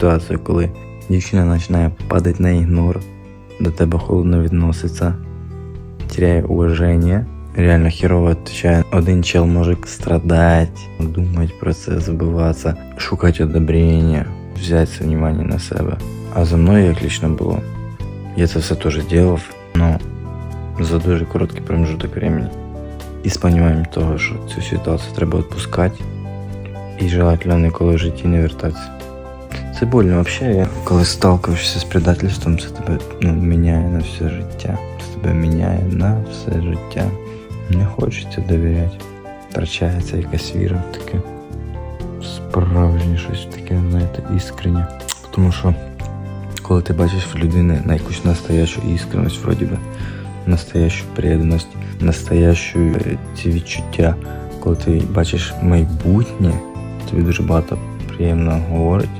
ситуацію, коли дівчина починає падати на ігнор, до тебе холодно відноситься, теряє уваження, реально херово відповідає. Один чел може страдати, думати про це, забиватися, шукати одобрення, взяти це внимание на себе. А за мною як лично було. Я це все теж робив, але за дуже короткий промежуток времени. І з розумінням того, що цю ситуацію треба відпускати і желательно ніколи в житті не вертатися. Це больно взагалі. Коли сталкиваєшся з предательством, це тебе ну, міняє на все життя. Це тебе міняє на все життя. Не хочеться довіряти. Втрачається якась віра в таке справжнє щось таке, знаєте, іскреннє. Тому що коли ти бачиш в людини на якусь настоящу іскреність, вроді би, настоящу преданість, настоящу ці відчуття, коли ти бачиш майбутнє, тобі дуже багато приємно говорить.